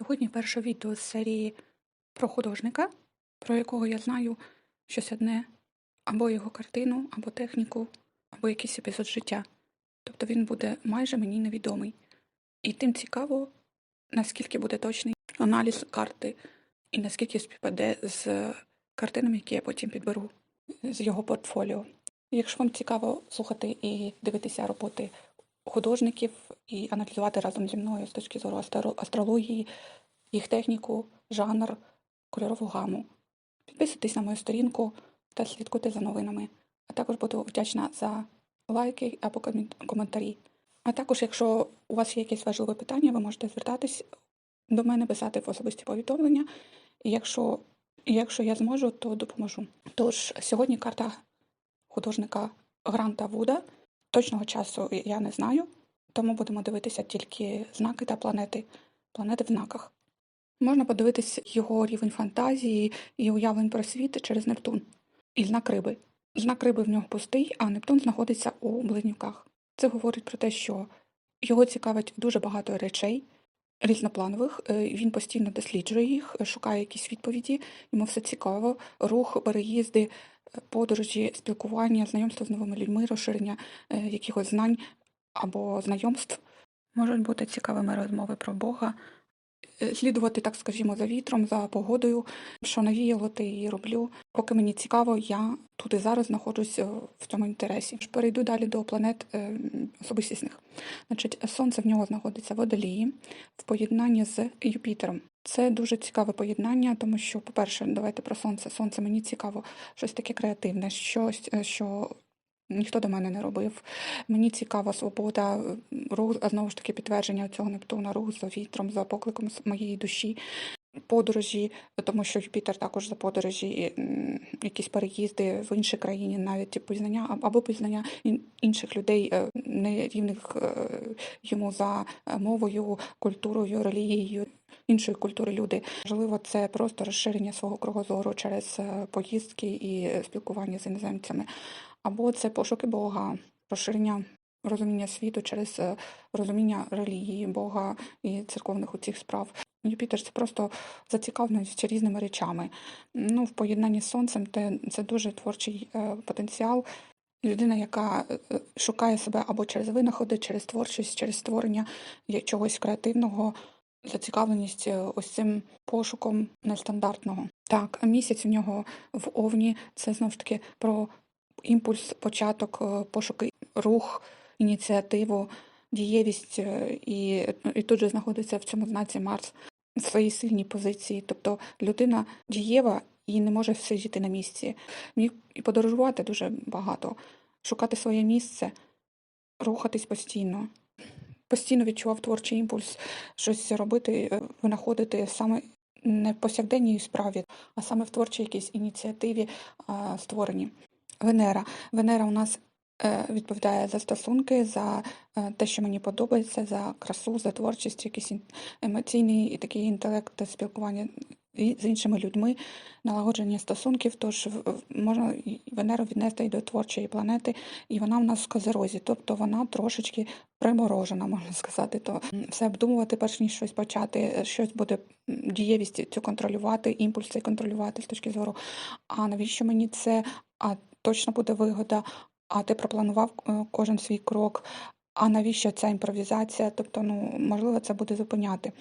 Сьогодні перше відео з серії про художника, про якого я знаю щось одне, або його картину, або техніку, або якийсь епізод життя. Тобто він буде майже мені невідомий. І тим цікаво, наскільки буде точний аналіз карти, і наскільки співпаде з картинами, які я потім підберу з його портфоліо. Якщо вам цікаво слухати і дивитися роботи художників і аналізувати разом зі мною з точки зору астро- астрології, їх техніку, жанр, кольорову гаму. Підписуйтесь на мою сторінку та слідкуйте за новинами. А також буду вдячна за лайки або коментарі. А також, якщо у вас є якесь важливе питання, ви можете звертатись до мене, писати в особисті повідомлення. І якщо, якщо я зможу, то допоможу. Тож сьогодні карта художника Гранта Вуда. Точного часу я не знаю, тому будемо дивитися тільки знаки та планети, планети в знаках. Можна подивитись його рівень фантазії і уявлень про світ через Нептун і знак риби. Знак риби в нього пустий, а Нептун знаходиться у близнюках. Це говорить про те, що його цікавить дуже багато речей різнопланових. е, Він постійно досліджує їх, е, шукає якісь відповіді. Йому все цікаво. Рух, переїзди, е, подорожі, спілкування, знайомство з новими людьми, розширення якихось знань або знайомств. Можуть бути цікавими розмови про Бога, слідувати, так скажімо, за вітром, за погодою, що навіяло, те і роблю. Поки мені цікаво, я тут і зараз знаходжусь в цьому інтересі. Перейду далі до планет е, особистісних. Значить, сонце в нього знаходиться в водолії в поєднанні з Юпітером. Це дуже цікаве поєднання, тому що, по-перше, давайте про сонце. Сонце мені цікаво, щось таке креативне, щось, е, що ніхто до мене не робив. Мені цікава свобода, е, рух, знову ж таки підтвердження цього Нептуна, рух за вітром, за покликом моєї душі. Подорожі, тому що Юпітер також за подорожі, якісь переїзди в інші країни, навіть пізнання або пізнання інших людей, е, не рівних е, йому за е, мовою, культурою, релігією, іншої культури люди. Можливо, це просто розширення свого кругозору через поїздки і спілкування з іноземцями, або це пошуки Бога, розширення розуміння світу через е, розуміння релігії, Бога і церковних оцих справ. Юпітер це просто зацікавленість різними речами. Ну, в поєднанні з сонцем це дуже творчий е, потенціал. Людина, яка е, шукає себе або через винаходи, через творчість, через створення чогось креативного, зацікавленість ось цим пошуком нестандартного. Так, місяць у нього в Овні це знову ж таки про імпульс, початок, пошуки, рух, ініціативу, дієвість, е, і, і тут же знаходиться в цьому знаці Марс в своїй сильній позиції. Тобто людина дієва і не може сидіти на місці. Міг і подорожувати дуже багато, шукати своє місце, рухатись постійно. Постійно відчував творчий імпульс, щось робити, е, винаходити саме не в повсякденній справі, а саме в творчій якійсь ініціативі а, створенні. Венера. Венера у нас відповідає за стосунки, за е, те, що мені подобається, за красу, за творчість, якийсь емоційний і такий інтелект, спілкування з іншими людьми, налагодження стосунків. Тож можна Венеру віднести і до творчої планети, і вона в нас в Козерозі, тобто вона трошечки приморожена, можна сказати. То все обдумувати, перш ніж щось почати, е, щось буде дієвість цю контролювати, імпульс цей контролювати з точки зору. А навіщо мені це? А точно буде вигода, а ти пропланував е, кожен свій крок. А навіщо ця імпровізація? Тобто, ну можливо, це буде зупиняти.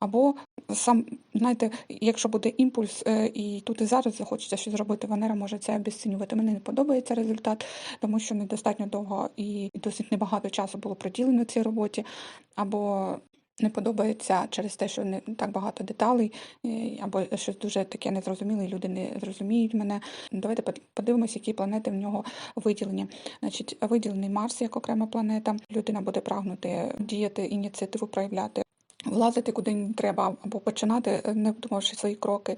Або сам, знаєте, якщо буде імпульс, е, і тут і зараз захочеться щось зробити, Венера може це обесцінювати. Мені не подобається результат, тому що недостатньо довго і досить небагато часу було приділено цій роботі, або не подобається через те, що не так багато деталей, е, або щось дуже таке незрозуміле, люди не зрозуміють мене. Давайте под- подивимося, які планети в нього виділені. Значить, виділений Марс як окрема планета. Людина буде прагнути діяти, ініціативу проявляти, влазити куди не треба, або починати, е, не вдумавши свої кроки.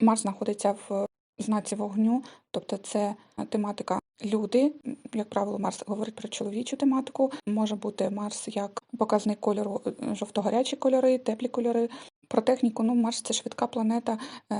Марс знаходиться в знаці вогню, тобто це тематика люди. Як правило, Марс говорить про чоловічу тематику. Може бути Марс як показник кольору е, жовто-гарячі кольори, теплі кольори. Про техніку, ну Марс це швидка планета е,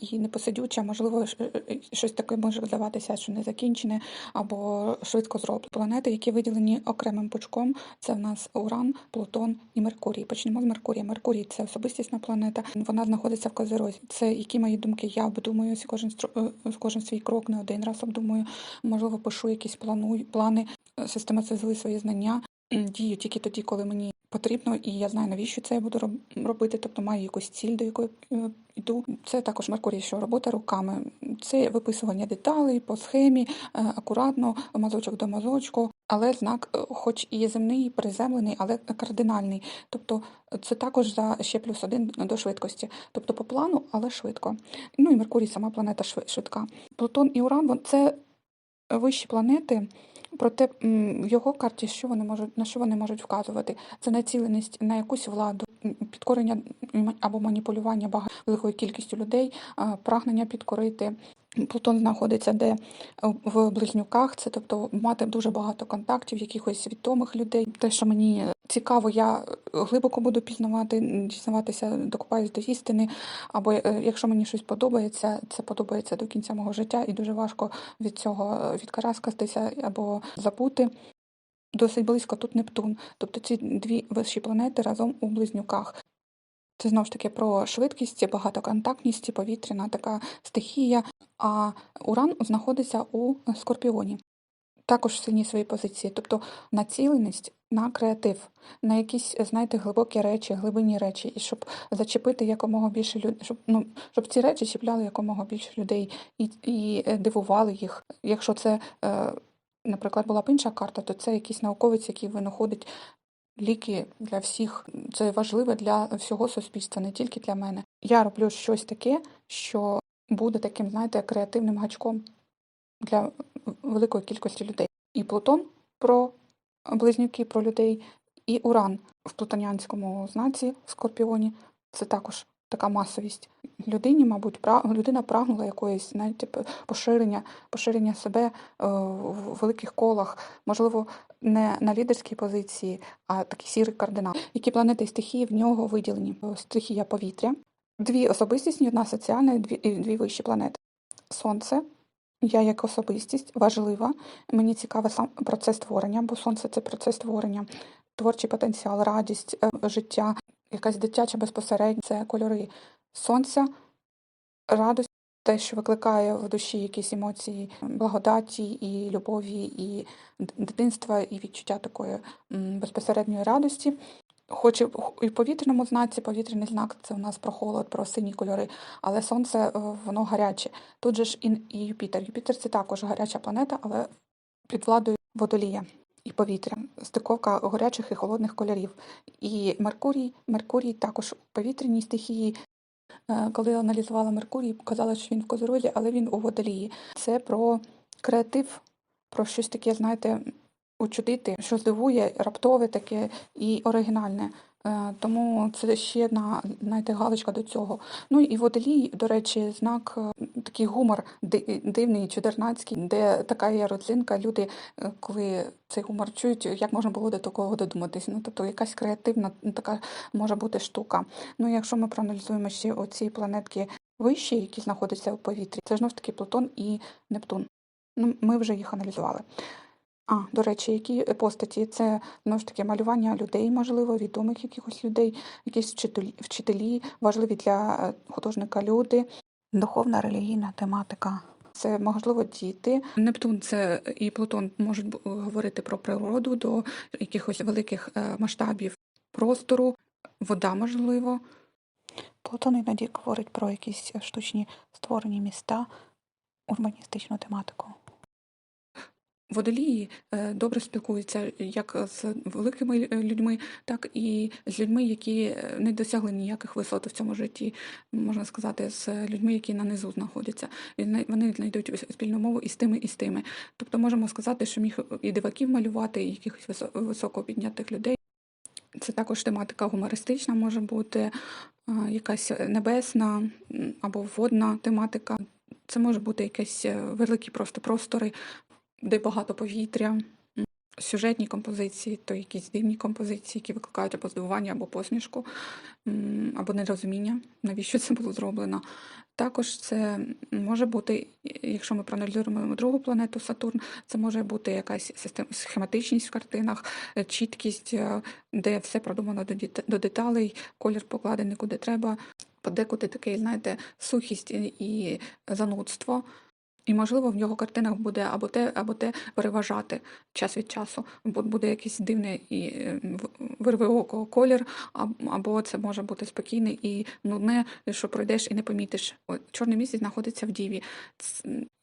і непосидюча, можливо, е, щось таке може здаватися, що не закінчене або швидко зроблено. Планети, які виділені окремим пучком, це в нас Уран, Плутон і Меркурій. Почнемо з Меркурія. Меркурій це особистісна планета. Вона знаходиться в Козирозі. Це які мої думки. Я обдумую кожен е, кожен свій крок не один раз обдумую. Можливо, пишу якісь планую плани, е, систематизую свої знання. Дію тільки тоді, коли мені потрібно, і я знаю, навіщо це я буду робити, тобто маю якусь ціль, до якої е, йду. Це також Меркурій, що робота руками. Це виписування деталей по схемі, е, акуратно, мазочок до мазочку, але знак, е, хоч і земний, приземлений, але кардинальний. Тобто це також за ще плюс один до швидкості. Тобто по плану, але швидко. Ну і Меркурій, сама планета шви- швидка. Плутон і Уран це вищі планети. Проте в його карті, що вони можуть на що вони можуть вказувати? Це націленість на якусь владу, підкорення або маніпулювання великою кількістю людей, прагнення підкорити. Плутон знаходиться де в близнюках, це тобто мати дуже багато контактів, якихось відомих людей. Те, що мені цікаво, я глибоко буду пізнавати, дізнаватися, докупаюсь до істини. Або е, якщо мені щось подобається, це подобається до кінця мого життя, і дуже важко від цього е, відкараскатися або забути. Досить близько тут Нептун. Тобто ці дві вищі планети разом у близнюках. Це знову ж таки про швидкість, багатоконтактність, повітряна така стихія. А Уран знаходиться у Скорпіоні. Також в сильній своїй позиції, тобто націленість на креатив, на якісь, знаєте, глибокі речі, глибинні речі, і щоб зачепити якомога більше людей, щоб, ну, щоб ці речі чіпляли якомога більше людей і, і е, дивували їх. Якщо це, е, наприклад, була б інша карта, то це якийсь науковець, який винаходить ліки для всіх. Це важливо для всього суспільства, не тільки для мене. Я роблю щось таке, що буде таким, знаєте, креативним гачком для великої кількості людей. І Плутон про близнюки, про людей, і Уран в плутонянському знаці в Скорпіоні. Це також така масовість. Людині, мабуть, людина прагнула якоїсь п- поширення, поширення себе е, в великих колах, можливо, не на лідерській позиції, а такий сірий кардинал. Які планети і стихії в нього виділені? Стихія повітря, дві особистісні, одна соціальна і дві, і дві вищі планети. Сонце. Я як особистість важлива. Мені цікавий сам процес творення, бо сонце це процес творення, творчий потенціал, радість, е, життя, якась дитяча безпосередньо, це кольори сонця, радість, те, що викликає в душі якісь емоції благодаті і любові, і дитинства, і відчуття такої безпосередньої радості. Хоч і в- повітряному знаці, повітряний знак це у нас про холод, про сині кольори, але сонце е, воно гаряче. Тут же ж і Юпітер. Юпітер це також гаряча планета, але під владою водолія і повітря, стиковка гарячих і холодних кольорів. І Меркурій, Меркурій також у повітряній стихії. Е, Коли аналізувала Меркурій, казала, що він в козорозі, але він у водолії. Це про креатив, про щось таке, знаєте, учудити, що здивує, раптове таке і оригінальне. Е, Тому це ще одна знаєте, галочка до цього. Ну і водолій, до речі, знак е, такий гумор ди- дивний, чудернацький, де така є родзинка. Люди, е, коли цей гумор чують, як можна було до такого додуматись. Ну тобто якась креативна ну, така може бути штука. Ну, якщо ми проаналізуємо ще оці планетки вищі, які знаходяться у повітрі, це ж таки Плутон і Нептун. Ну, ми вже їх аналізували. А, до речі, які постаті? Це знову ж таки малювання людей, можливо, відомих якихось людей, якісь вчителі, вчителі важливі для е, художника люди, духовна релігійна тематика. Це можливо діти. Нептун це і Плутон можуть говорити про природу до якихось великих е, масштабів простору, вода можливо. Плутон іноді говорить про якісь штучні створені міста, урбаністичну тематику. Водолії е, добре спілкуються як з великими е, людьми, так і з людьми, які е, не досягли ніяких висот в цьому житті, можна сказати, з людьми, які на низу знаходяться. Вони знайдуть спільну мову і з тими, і з тими. Тобто можемо сказати, що міг і диваків малювати, і якихось висо- високо піднятих людей. Це також тематика гумористична може бути, якась небесна або водна тематика. Це може бути якісь е, великі просто простори, де багато повітря. Сюжетні композиції, то якісь дивні композиції, які викликають або здивування, або посмішку, або нерозуміння, навіщо це було зроблено. Також це може бути, якщо ми проаналізуємо другу планету Сатурн, це може бути якась систем, схематичність в картинах, е, чіткість, е, де все продумано до, деталей, колір покладений куди треба. Подекуди такий, знаєте, сухість і занудство. І, можливо, в його картинах буде або те, або те переважати час від часу. Буде якийсь дивний і е, око колір, або це може бути спокійне і нудне, що пройдеш і не помітиш. Чорний місяць знаходиться в Діві.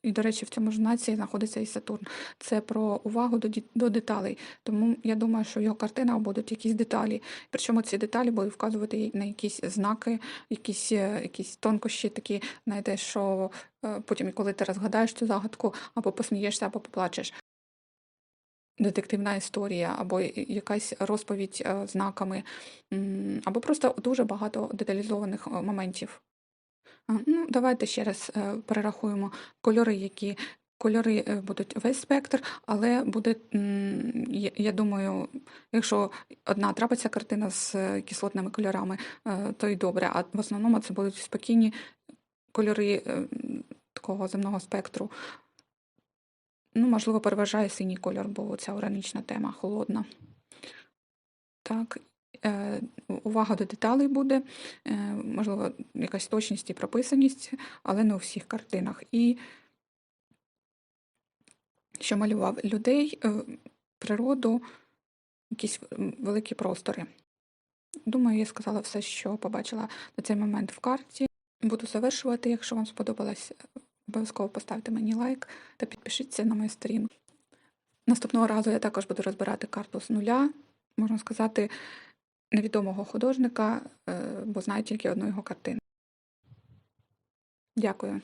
І, до речі, в цьому ж знаці знаходиться і Сатурн. Це про увагу до, до деталей. Тому я думаю, що в його картинах будуть якісь деталі. Причому ці деталі будуть вказувати на якісь знаки, якісь, е, якісь тонкощі, такі, знаєте, що е, потім, коли ти розгадаєш цю загадку, або посмієшся, або поплачеш. Детективна історія, або якась розповідь е, знаками, або просто дуже багато деталізованих моментів. Ну, давайте ще раз е, перерахуємо кольори, які кольори е, будуть весь спектр, але буде, я, думаю, якщо одна трапиться картина з е, кислотними кольорами, то й добре. А в основному це будуть спокійні кольори такого земного спектру. Ну, можливо, переважає синій кольор, бо ця органічна тема холодна. Так, увага до деталей буде, е, можливо, якась точність і прописаність, але не у всіх картинах. І що малював людей, е, природу, якісь великі простори. Думаю, я сказала все, що побачила на цей момент в карті. Буду завершувати. Якщо вам сподобалось, обов'язково поставте мені лайк та підпишіться на мою сторінку. Наступного разу я також буду розбирати карту з нуля, можна сказати, невідомого художника, е, бо знаю тільки одну його картину. Дякую.